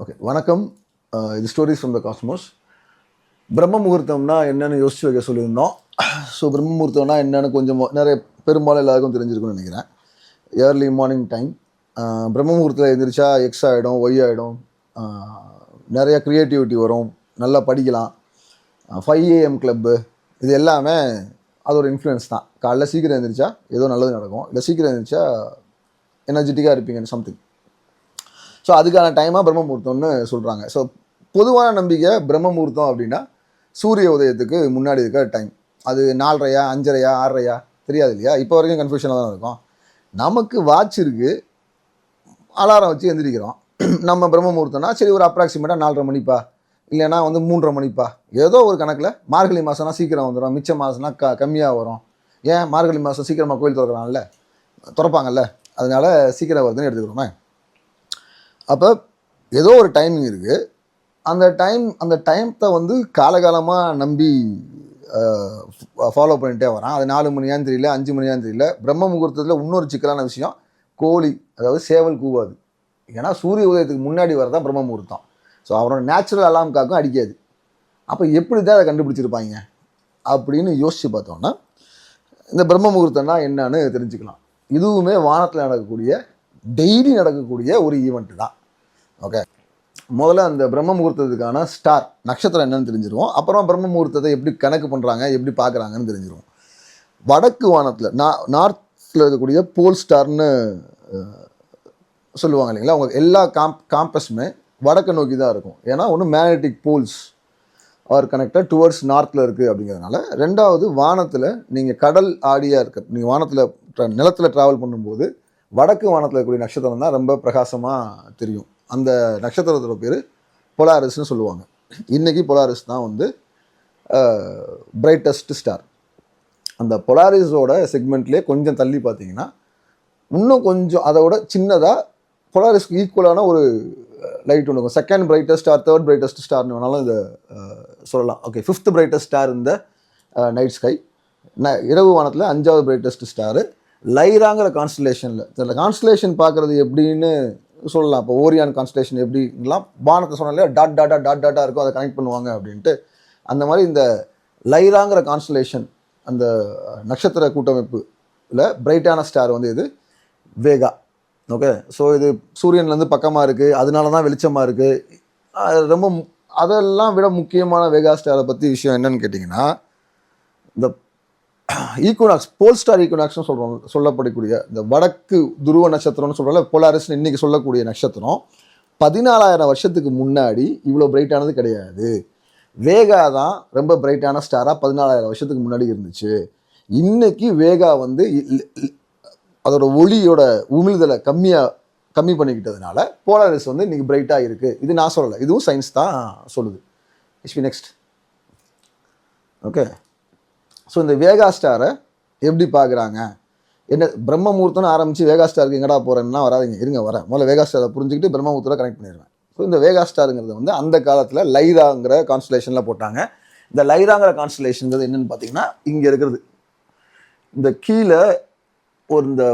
Okay வணக்கம். Uh, இது stories from the Cosmos பிரம்ம முகூர்த்தம்னா என்னென்னு யோசிச்சு வைக்க சொல்லியிருந்தோம். ஸோ பிரம்ம முகூர்த்தம்னா என்னென்னு கொஞ்சம் நிறைய பெரும்பாலும் எல்லாருக்கும் தெரிஞ்சிருக்கும்னு நினைக்கிறேன். ஏர்லி மார்னிங் டைம் பிரம்ம முகூர்த்தத்தில் எழுந்திரிச்சா எக்ஸ் ஆகிடும் ஒய் ஆகிடும் uh, நிறைய க்ரியேட்டிவிட்டி வரும். நல்லா படிக்கலாம். ஃபைவ் ஏஎம் கிளப்பு இது எல்லாமே அது ஒரு இன்ஃப்ளூயன்ஸ் தான். காலைல சீக்கிரம் எழுந்திரிச்சா ஏதோ நல்லது நடக்கும். இல்லை சீக்கிரம் எழுந்திரிச்சா எனர்ஜெட்டிக்காக இருப்பீங்க சம்திங் ஸோ அதுக்கான டைமாக பிரம்மமுகூர்த்தம்னு சொல்கிறாங்க ஸோ பொதுவான நம்பிக்கை பிரம்மமுகூர்த்தம் அப்படின்னா சூரிய உதயத்துக்கு முன்னாடி இருக்க டைம் அது நாலரையா அஞ்சரையா ஆறரையா தெரியாது இல்லையா? இப்போ வரைக்கும் கன்ஃபியூஷனாக தான் இருக்கும். நமக்கு வாட்ச் இருக்குது அலாரம் வச்சு எந்திரிக்கிறோம். நம்ம பிரம்மமுகூர்த்தம்னா சரி ஒரு அப்ராக்சிமேட்டாக நாலரை மணிப்பா? இல்லைன்னா வந்து மூன்றரை மணிப்பா? ஏதோ ஒரு கணக்கில் மார்கழி மாதம்னா சீக்கிரம் வந்துடும் மிச்ச மாதம்னா க கம்மியாக வரும். ஏன்? மார்கழி மாதம் சீக்கிரமாக கோயில் திறக்கிறான்ல திறப்பாங்கல்ல? அதனால சீக்கிரம் வருதுன்னு எடுத்துக்கிறோமே. அப்போ ஏதோ ஒரு டைமிங் இருக்குது அந்த டைம் அந்த டைத்தை வந்து காலகாலமாக நம்பி ஃபாலோ பண்ணிட்டே வரான். அது நாலு மணியான்னு தெரியல அஞ்சு மணியான்னு தெரியல. பிரம்ம முகூர்த்தத்தில் இன்னொரு சிக்கலான விஷயம் கோழி அதாவது சேவல் கூவாது. ஏன்னா சூரிய உதயத்துக்கு முன்னாடி வரதான் பிரம்ம முகூர்த்தம். ஸோ அவரோட நேச்சுரல் அலாம் காக்கும் அடிக்காது. அப்போ எப்படி தான் அதை கண்டுபிடிச்சிருப்பாங்க? அப்படின்னு யோசித்து பார்த்தோன்னா இந்த பிரம்ம முகூர்த்தம்னா என்னன்னு தெரிஞ்சுக்கலாம். இதுவுமே வானத்தில் நடக்கக்கூடிய டெய்லி நடக்கக்கூடிய ஒரு ஈவெண்ட்டு தான். ஓகே முதல்ல அந்த பிரம்ம முகூர்த்தத்துக்கான ஸ்டார் நட்சத்திரம் என்னன்னு தெரிஞ்சிருவோம். அப்புறம் பிரம்ம முகூர்த்தத்தை எப்படி கணக்கு பண்ணுறாங்க எப்படி பார்க்குறாங்கன்னு தெரிஞ்சிருவோம். வடக்கு வானத்தில் நா நார்த்தில் இருக்கக்கூடிய போல் ஸ்டார்னு சொல்லுவாங்க இல்லைங்களா? அவங்க எல்லா காம்ப் காம்பஸுமே வடக்கு நோக்கி தான் இருக்கும். ஏன்னா ஒன்று magnetic poles are connected towards நார்த்தில் இருக்குது அப்படிங்கிறதுனால ரெண்டாவது வானத்தில் நீங்கள் கடல் ஆடியாக இருக்க நீங்கள் வானத்தில் நிலத்தில் ட்ராவல் பண்ணும்போது வடக்கு வானத்தில் இருக்கக்கூடிய நட்சத்திரம் தான் ரொம்ப பிரகாசமாக தெரியும். அந்த நட்சத்திரத்தோட பேர் பொலாரிஸ்னு சொல்லுவாங்க. இன்றைக்கி பொலாரிஸ் தான் வந்து பிரைட்டஸ்ட் ஸ்டார் அந்த பொலாரிஸோட செக்மெண்ட்லேயே கொஞ்சம் தள்ளி பார்த்தீங்கன்னா இன்னும் கொஞ்சம் அதோட சின்னதாக பொலாரிஸ்க்கு ஈக்குவலான ஒரு லைட் ஒன்று இருக்கும். Second brightest star third brightest ஸ்டார்னு வேணாலும் இதை சொல்லலாம். ஓகே ஃபிஃப்த் பிரைட்டஸ்ட் ஸ்டார் இந்த நைட் ஸ்கை ந இரவு வானத்தில் அஞ்சாவது பிரைட்டஸ்ட் ஸ்டாரு லைராங்கிற கான்ஸ்டலேஷனில் சில கான்ஸ்டலேஷன் பார்க்குறது எப்படின்னு சொல்லலாம். இப்போ ஓரியான் கான்ஸ்டலேஷன் எப்படிலாம் வானத்தை சொன்னாலே டாட் டாட்டா டாட் டாட்டா இருக்கும். அதை கனெக்ட் பண்ணுவாங்க அப்படின்ட்டு. அந்த மாதிரி இந்த லைராங்கிற கான்ஸ்டலேஷன் அந்த நட்சத்திர கூட்டமைப்பில் பிரைட்டான ஸ்டார் வந்து இது வேகா. ஓகே ஸோ இது சூரியன்லேருந்து பக்கமாக இருக்குது அதனால தான் வெளிச்சமாக இருக்குது ரொம்ப மு- அதெல்லாம் விட முக்கியமான வேகா ஸ்டாரை பற்றி விஷயம் என்னன்னு கேட்டிங்கன்னா இந்த ஈக்குனாக்ஸ் போல் ஸ்டார் ஈக்குனாக்ஸ்னு சொல்கிறோம் சொல்லப்படக்கூடிய இந்த வடக்கு துருவ நட்சத்திரம்னு சொல்கிறோம்ல போலாரிஸ்னு இன்றைக்கி சொல்லக்கூடிய நட்சத்திரம். பதினாலாயிரம் வருஷத்துக்கு முன்னாடி இவ்வளோ பிரைட்டானது கிடையாது. வேகா தான் ரொம்ப பிரைட்டான ஸ்டாராக பதினாலாயிரம் வருஷத்துக்கு முன்னாடி இருந்துச்சு. இன்னைக்கு வேகா வந்து அதோட ஒளியோட உமிழ்தலை கம்மியாக கம்மி பண்ணிக்கிட்டதுனால போலாரிஸ் வந்து இன்றைக்கி பிரைட்டாக இருக்குது இது நான் சொல்லலை இதுவும் சயின்ஸ் தான் சொல்லுது. இஷ்வி நெக்ஸ்ட் ஓகே ஸோ இந்த வேகா ஸ்டாரை எப்படி பார்க்குறாங்க? என்ன பிரம்ம முகூர்த்தம்னு ஆரம்பித்து வேகா ஸ்டாருக்கு எங்கடா போகிறேன்னா வராதிங்க. இருங்க வரேன் முதல்ல வேகா ஸ்டாரை புரிஞ்சுக்கிட்டு பிரம்ம கனெக்ட் பண்ணிடுவேன். ஸோ இந்த வேகா ஸ்டாருங்கிறது வந்து அந்த காலத்தில் லைராங்கிற கான்ஸ்டலேஷனில் போட்டாங்க. இந்த லைராங்கிற கான்ஸ்டலேஷன்ங்கிறது என்னென்னு பார்த்தீங்கன்னா இங்கே இருக்கிறது. இந்த கீழே ஒரு இந்த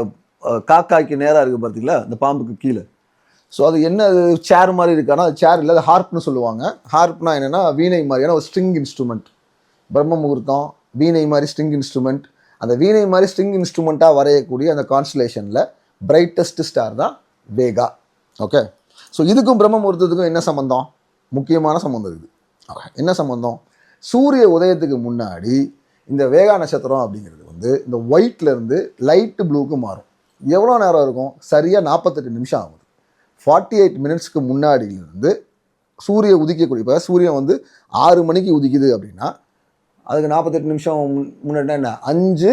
காக்காய்க்கு நேராக இருக்குது பார்த்தீங்களா? இந்த பாம்புக்கு கீழே. ஸோ அது என்ன சேர் மாதிரி இருக்கானா? அது சேர் இல்லை அது ஹார்ப்னு சொல்லுவாங்க. ஹார்ப்னா என்னென்னா வீணை மாதிரியான ஒரு ஸ்ட்ரிங் இன்ஸ்ட்ருமெண்ட் பிரம்ம முகூர்த்தம் வீணை மாதிரி ஸ்ட்ரிங் இன்ஸ்ட்ருமெண்ட் அந்த வீணை மாதிரி ஸ்ட்ரிங் இன்ஸ்ட்ருமெண்ட்டாக வரையக்கூடிய அந்த கான்ஸ்டலேஷனில் பிரைட்டஸ்ட் ஸ்டார் தான் வேகா ஓகே ஸோ இதுக்கும் பிரம்மமுகூர்த்தத்துக்கும் என்ன சம்மந்தம் முக்கியமான சம்மந்தம் இருக்குது என்ன சம்மந்தம் சூரிய உதயத்துக்கு முன்னாடி இந்த வேகா நட்சத்திரம் அப்படிங்கிறது வந்து இந்த ஒயிட்லேருந்து லைட்டு ப்ளூக்கு மாறும். எவ்வளோ நேரம் இருக்கும்? சரியாக நாற்பத்தெட்டு நிமிஷம் ஆகுது. ஃபார்ட்டி எயிட் மினிட்ஸ்க்கு முன்னாடியிலேருந்து சூரிய உதிக்கக்கூடிய இப்போ சூரியன் வந்து ஆறு மணிக்கு உதிக்குது அப்படின்னா அதுக்கு நாற்பத்தெட்டு நிமிஷம் முன்னாடி முன்னாடினா என்ன? அஞ்சு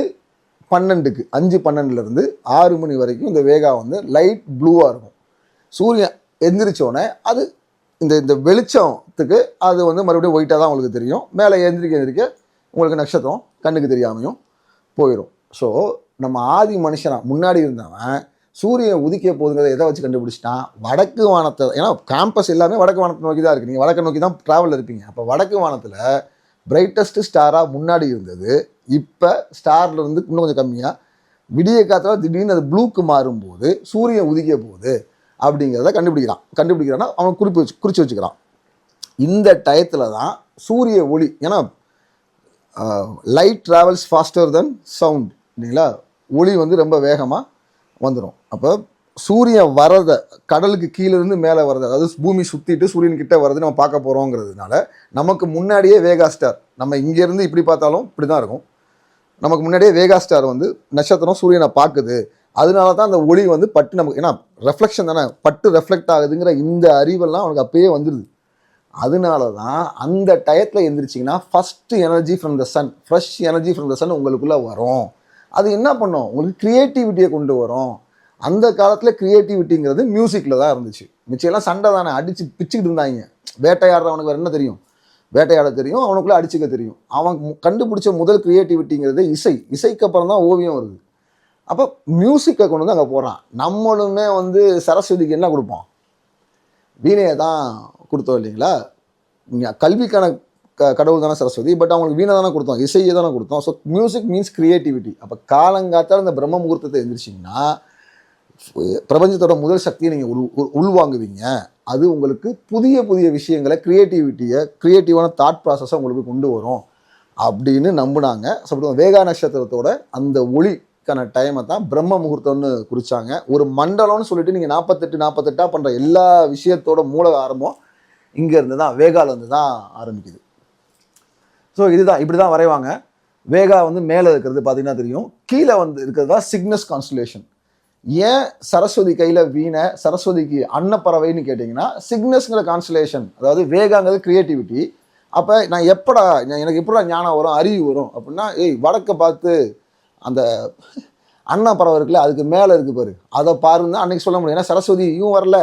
பன்னெண்டுக்கு அஞ்சு பன்னெண்டுலேருந்து ஆறு மணி வரைக்கும் இந்த வேகா வந்து லைட் ப்ளூவாக இருக்கும். சூரியன் எந்திரிச்சோடனே அது இந்த இந்த வெளிச்சத்துக்கு அது வந்து மறுபடியும் ஒயிட்டாக தான் உங்களுக்கு தெரியும். மேலே எந்திரிக்க எந்திரிக்க உங்களுக்கு நட்சத்திரம் கண்ணுக்கு தெரியாமையும் போயிடும் ஸோ நம்ம ஆதி மனுஷனாக முன்னாடி இருந்தவன் சூரியன் உதிக்க போகுதுங்கிறத எதை வச்சு கண்டுபிடிச்சிட்டான்? வடக்கு வானத்தை ஏன்னா கேம்பஸ் எல்லாமே வடக்கு வானத்தை நோக்கி தான் இருக்குது நீங்கள் வடக்கு நோக்கி தான் ட்ராவல் இருப்பீங்க. அப்போ வடக்கு வானத்தில் பிரைட்டஸ்ட் ஸ்டாராக முன்னாடி இருந்தது. இப்போ ஸ்டாரில் இருந்து இன்னும் கொஞ்சம் கம்மியாக விடிய காத்துல திடீர்னு அது ப்ளூக்கு மாறும்போது சூரியன் உதிக்க போகுது அப்படிங்கிறத கண்டுபிடிக்கிறான். கண்டுபிடிக்கிறான்னா அவன் குறிப்பு வச்சு குறித்து வச்சுக்கிறான். இந்த டயத்தில் தான் சூரிய ஒளி ஏன்னா light travels faster than sound இல்லைங்களா? ஒளி வந்து ரொம்ப வேகமாக வந்துடும் அப்போ சூரியன் வரத கடலுக்கு கீழேருந்து மேலே வரது அதாவது பூமி சுற்றிட்டு சூரியன் கிட்டே வரது நம்ம பார்க்க போகிறோங்கிறதுனால நமக்கு முன்னாடியே வேகா ஸ்டார் நம்ம இங்கேருந்து இப்படி பார்த்தாலும் இப்படி தான் இருக்கும். நமக்கு முன்னாடியே வேகா ஸ்டார் வந்து நட்சத்திரம் சூரியனை பார்க்குது. அதனால தான் அந்த ஒளி வந்து பட்டு நமக்கு ஏன்னா ரெஃப்ளெக்ஷன் தானே பட்டு ரெஃப்ளெக்ட் ஆகுதுங்கிற இந்த அறிவெல்லாம் அவனுக்கு அப்பயே வந்துடுது அதனால தான் அந்த டயத்தில் எந்திரிச்சிங்கன்னா first energy from the sun fresh energy from the sun உங்களுக்குள்ளே வரும். அது என்ன பண்ணும்? உங்களுக்கு க்ரியேட்டிவிட்டியை கொண்டு வரும். அந்த காலத்தில் க்ரியேட்டிவிட்டிங்கிறது மியூசிக்கில் தான் இருந்துச்சு. மிச்சம் சண்டை தானே. அடித்து பிச்சுக்கிட்டு இருந்தாங்க. வேட்டையாடுறவனுக்கு வேறு என்ன தெரியும்? வேட்டையாட தெரியும். அவனுக்குள்ளே அடிச்சுக்க தெரியும். அவன் கண்டுபிடிச்ச முதல் க்ரியேட்டிவிட்டிங்கிறது இசை. இசைக்கு அப்புறம் தான் ஓவியம் வருது. அப்போ மியூசிக்கை கொண்டு வந்து அங்கே போகிறான் நம்மளுமே வந்து சரஸ்வதிக்கு என்ன கொடுப்போம்? வீணையை தான் கொடுத்தோம் இல்லைங்களா? கல்விக்கான க கடவுள் தானே சரஸ்வதி. பட் அவங்களுக்கு வீணை தானே கொடுத்தோம். இசையை தானே கொடுத்தோம். ஸோ மியூசிக் மீன்ஸ் க்ரியேட்டிவிட்டி அப்போ காலங்காத்தால் இந்த பிரம்ம முகூர்த்தத்தை எழுந்திரிச்சிங்கன்னா பிரபஞ்சத்தோட முதல் சக்தியை நீங்கள் உள் உள்வாங்குவீங்க. அது உங்களுக்கு புதிய புதிய விஷயங்களை க்ரியேட்டிவிட்டியை க்ரியேட்டிவான தாட் ப்ராசஸை உங்களுக்கு கொண்டு வரும். அப்படின்னு நம்பினாங்க. ஸோ வேகா நட்சத்திரத்தோட அந்த ஒளிக்கான டைமை தான் பிரம்ம முகூர்த்தம்னு குறித்தாங்க ஒரு மண்டலம்னு சொல்லிட்டு நீங்கள் நாற்பத்தெட்டு நாற்பத்தெட்டாக பண்ணுற எல்லா விஷயத்தோட மூல ஆரம்பம் இங்கேருந்து தான் வேகாலேருந்து தான் ஆரம்பிக்குது. ஸோ இதுதான் இப்படி தான் வரைவாங்க. வேகா வந்து மேலே இருக்கிறது பார்த்தீங்கன்னா தெரியும். கீழே வந்து இருக்கிறது தான் சிக்னஸ் கான்ஸ்டலேஷன் ஏன் சரஸ்வதி கையில் வீணை சரஸ்வதிக்கு அன்னப்பறவைன்னு கேட்டிங்கன்னா சிக்னஸ்ங்கிற கான்சலேஷன் அதாவது வேகாங்கிறது கிரியேட்டிவிட்டி அப்போ நான் எப்படா எனக்கு எப்படா ஞானம் வரும் அறிவு வரும் அப்படின்னா ஏய் வடக்கை பார்த்து அந்த அன்னப்பறவை இருக்குல்ல அதுக்கு மேலே இருக்குது பாரு. அதை பாருன்னு அன்றைக்கி சொல்ல முடியும். ஏன்னா சரஸ்வதியும் வரல.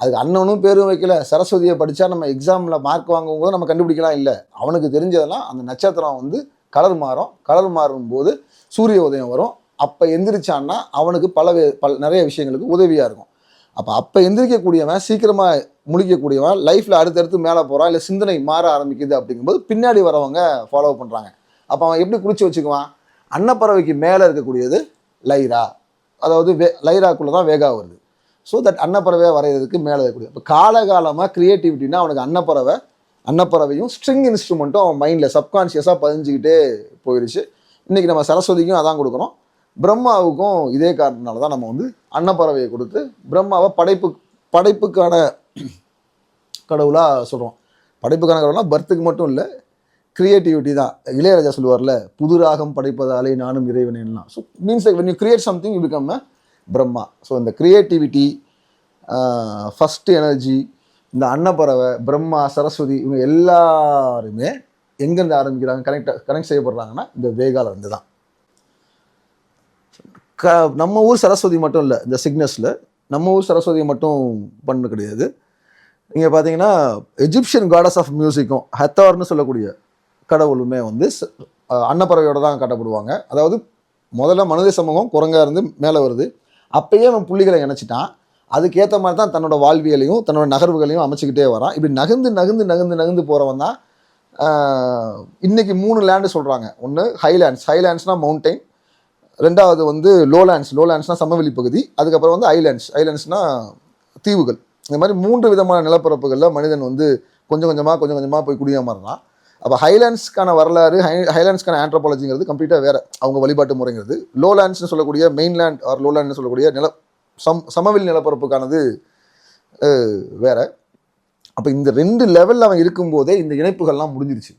அதுக்கு அண்ணனும் பேரும் வைக்கல. சரஸ்வதியை படித்தா நம்ம எக்ஸாமில் மார்க் வாங்கும் போது நம்ம கண்டுபிடிக்கலாம் இல்லை. அவனுக்கு தெரிஞ்சதெல்லாம் அந்த நட்சத்திரம் வந்து கலர் மாறும். கலர் மாறும்போது சூரிய உதயம் வரும். அப்போ எந்திரிச்சான்னா அவனுக்கு பல பல் பல நிறைய விஷயங்களுக்கு உதவியாக இருக்கும். அப்போ அப்போ எந்திரிக்கக்கூடியவன் சீக்கிரமாக முழிக்கக்கூடியவன் லைஃப்பில் அடுத்தடுத்து மேலே போகிறான் இல்லை சிந்தனை மாற ஆரம்பிக்குது அப்படிங்கும்போது பின்னாடி வரவங்க ஃபாலோ பண்ணுறாங்க அப்போ அவன் எப்படி குறித்து வச்சுக்குவான்? அன்னப்பறவைக்கு மேலே இருக்கக்கூடியது லைரா. அதாவது வே லைராக்குள்ளே தான் வேகா வருது. ஸோ தட் அன்னப்பறவையாக வரைகிறதுக்கு மேலே இருக்கக்கூடிய இப்போ காலகாலமாக க்ரியேட்டிவிட்டினா அவனுக்கு அன்னப்பறவை அன்னப்பறவையும் ஸ்ட்ரிங் இன்ஸ்ட்ருமெண்ட்டும் அவன் மைண்டில் சப்கான்ஷியஸாக பதிஞ்சுக்கிட்டே போயிடுச்சு இன்றைக்கி நம்ம சரஸ்வதிக்கும் அதான் கொடுக்குறோம். பிரம்மாவுக்கும் இதே காரணத்தினால தான் நம்ம வந்து அன்னப்பறவையை கொடுத்து பிரம்மாவை படைப்பு படைப்புக்கான கடவுளாக சொல்கிறோம் படைப்புக்கான கடவுள்னா பர்த்துக்கு மட்டும் இல்லை கிரியேட்டிவிட்டி தான். இளையராஜா சொல்லுவார்ல புது ராகம் படைப்பதாலே நானும் இறைவனேன்னா so means when you create something you become Brahma so இந்த கிரியேட்டிவிட்டி ஃபஸ்ட்டு எனர்ஜி இந்த அன்னப்பறவை பிரம்மா சரஸ்வதி இவங்க எல்லாருமே எங்கேருந்து ஆரம்பிக்கிறாங்க கனெக்ட் கனெக்ட் செய்யப்படுறாங்கன்னா இந்த வேகால இருந்து தான். க நம்ம ஊர் சரஸ்வதி மட்டும் இல்லை இந்த சிக்னஸில் நம்ம ஊர் சரஸ்வதியை மட்டும் பண்ண கிடையாது. இங்கே பார்த்தீங்கன்னா எஜிப்சியன் காடஸ் ஆஃப் மியூசிக்கும் ஹெத்தார்னு சொல்லக்கூடிய கடவுளுமே வந்து அன்னப்பறவையோடு அன்னப்பறவையோட தான் காட்டப்படுவாங்க. அதாவது முதல்ல மனித சமூகம் குரங்காக இருந்து மேலே வருது. அப்பயே அவன் புள்ளிகளை இணைச்சிட்டான். அதுக்கேற்ற மாதிரி தான் தன்னோட வாழ்வியலையும் தன்னோட நகர்வுகளையும் அமைச்சிக்கிட்டே வரான். இப்படி நகர்ந்து நகர்ந்து நகர்ந்து நகர்ந்து போகிறவன் தான் இன்றைக்கி இன்னைக்கு மூணு லேண்டு சொல்கிறாங்க ஒன்று ஹைலேண்ட்ஸ் ஹைலேண்ட்ஸ்னால் மவுண்டைன் ரெண்டாவது வந்து லோலேண்ட்ஸ் லோலேண்ட்ஸ்னால் சமவெளி பகுதி. அதுக்கப்புறம் வந்து ஐலேண்ட்ஸ் ஐலேண்ட்ஸ்னால் தீவுகள். இந்த மாதிரி மூன்று விதமான நிலப்பரப்புகளில் மனிதன் வந்து கொஞ்சம் கொஞ்சமாக கொஞ்சம் கொஞ்சமாக போய் குடியேமாறுறான் அப்போ ஹைலேண்ட்ஸ்க்கான வரலாறு ஹை ஹைலேண்ட்ஸ்க்கான ஆண்ட்ரோபாலஜிங்கிறது கம்ப்ளீட்டாக வேறு அவங்க வழிபாட்டு முறைங்கிறது. லோலேண்ட்ஸ்னு சொல்லக்கூடிய மெயின்லேண்ட் ஆர் லோலேண்ட்னு சொல்லக்கூடிய நில சம் சமவெளி நிலப்பரப்புக்கானது வேறு வேற. அப்போ இந்த ரெண்டு லெவலில் அவன் இருக்கும்போதே இந்த இணைப்புகள்லாம் முடிஞ்சிருச்சு.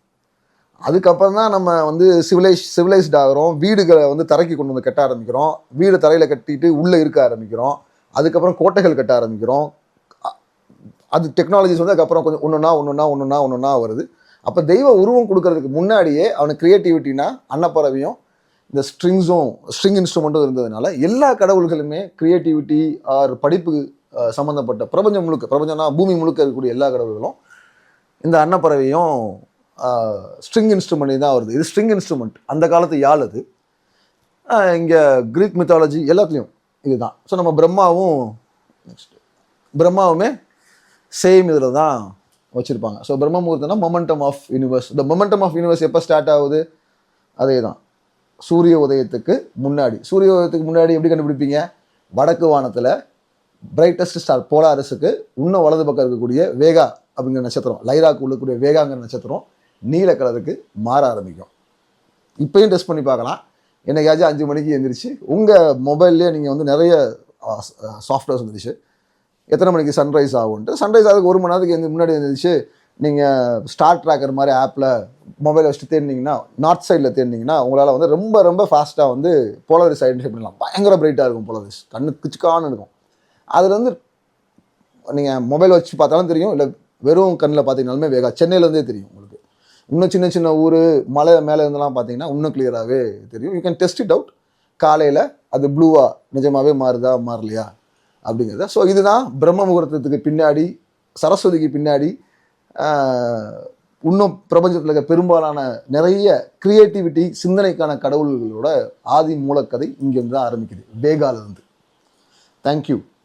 அதுக்கப்புறம் தான் நம்ம வந்து சிவிலைஸ் சிவிலைஸ்ட் ஆகிறோம். வீடுகளை வந்து தரைக்கு கொண்டு வந்து கட்ட ஆரம்பிக்கிறோம். வீடு தரையில் கட்டிட்டு உள்ளே இருக்க ஆரம்பிக்கிறோம். அதுக்கப்புறம் கோட்டைகள் கட்ட ஆரம்பிக்கிறோம். அது டெக்னாலஜிஸ் வந்து அதுக்கப்புறம் கொஞ்சம் ஒன்றுனா ஒன்றுனா ஒன்றுனா ஒன்றுனா வருது. அப்போ தெய்வ உருவம் கொடுக்கறதுக்கு முன்னாடியே அவனுக்கு க்ரியேட்டிவிட்டினா அன்னப்பறவையும் இந்த ஸ்ட்ரிங்ஸும் ஸ்ட்ரிங் இன்ஸ்ட்ருமெண்ட்டும் இருந்ததுனால எல்லா கடவுள்களுமே க்ரியேட்டிவிட்டி ஆர் படிப்பு சம்மந்தப்பட்ட பிரபஞ்சம் முழுக்க பிரபஞ்சம்னா பூமி முழுக்க இருக்கக்கூடிய எல்லா கடவுள்களும் இந்த அன்னப்பறவையும் ஸ்ட்ரிங் இன்ஸ்ட்ருமெண்ட் தான் வருது. இது ஸ்ட்ரிங் இன்ஸ்ட்ருமெண்ட் அந்த காலத்து யாழ் அது. இங்கே கிரீக் மித்தாலஜி எல்லாத்துலேயும் இதுதான். ஸோ நம்ம பிரம்மாவும் நெக்ஸ்ட் பிரம்மாவுமே சேம் இதில் தான் வச்சுருப்பாங்க. ஸோ பிரம்ம முகூர்த்தம்னா மொமெண்டம் ஆஃப் யூனிவர்ஸ் இந்த மொமெண்டம் ஆஃப் யூனிவர்ஸ் எப்போ ஸ்டார்ட் ஆகுது? அதே தான் சூரிய உதயத்துக்கு முன்னாடி. சூரிய உதயத்துக்கு முன்னாடி எப்படி கண்டுபிடிப்பீங்க? வடக்கு வானத்தில் பிரைட்டஸ்ட் ஸ்டார் போலாரஸுக்கு இன்னும் வலது பக்கம் இருக்கக்கூடிய வேகா அப்படிங்கிற நட்சத்திரம் லைராக்கு உள்ளக்கூடிய வேகாங்கிற நட்சத்திரம் நீல கலருக்கு மாற ஆரம்பிக்கும். இப்பயும் டெஸ்ட் பண்ணி பார்க்கலாம். என்னைக்காச்சும் அஞ்சு மணிக்கு எழுந்திரிச்சு உங்கள் மொபைல்லே நீங்கள் வந்து நிறைய சாஃப்ட்வேர்ஸ் வந்துருச்சு எத்தனை மணிக்கு சன்ரைஸ் ஆகும்ட்டு சன்ரைஸ் ஆகுதுக்கு ஒரு மணி நேரத்துக்கு எழுந்து முன்னாடி எழுந்திரிச்சு நீங்கள் ஸ்டார் ட்ராக்கர் மாதிரி ஆப்பில் மொபைல் வச்சுட்டு தேடினீங்கன்னா நார்த் சைடில் தேடினீங்கன்னா உங்களால் வந்து ரொம்ப ரொம்ப ஃபாஸ்ட்டாக வந்து போலரிஸ் ஐடென்டிஃபை பண்ணலாம். பயங்கர பிரைட்டாக இருக்கும் போலரிஸ் கண்ணு கிச்சுக்கான்னு இருக்கும். அதில் வந்து நீங்கள் மொபைல் வச்சு பார்த்தாலும் தெரியும் இல்லை வெறும் கண்ணில் பார்த்தீங்கனாலுமே வேகா சென்னையிலேருந்தே தெரியும் இன்னும் சின்ன சின்ன ஊர் மலை மேலே இருந்தெல்லாம் பார்த்தீங்கன்னா இன்னும் கிளியராகவே தெரியும். You can test it out காலையில் அது ப்ளூவாக நிஜமாகவே மாறுதா மாறலையா அப்படிங்கிறத. ஸோ இதுதான் பிரம்ம முகூர்த்தத்துக்கு பின்னாடி சரஸ்வதிக்கு பின்னாடி இன்னும் பிரபஞ்சத்தில் இருக்க பெரும்பாலான நிறைய கிரியேட்டிவிட்டி சிந்தனைக்கான கடவுள்களோட ஆதி மூலக்கதை இங்கேருந்து தான் ஆரம்பிக்குது. வேகாலிருந்து தேங்க்யூ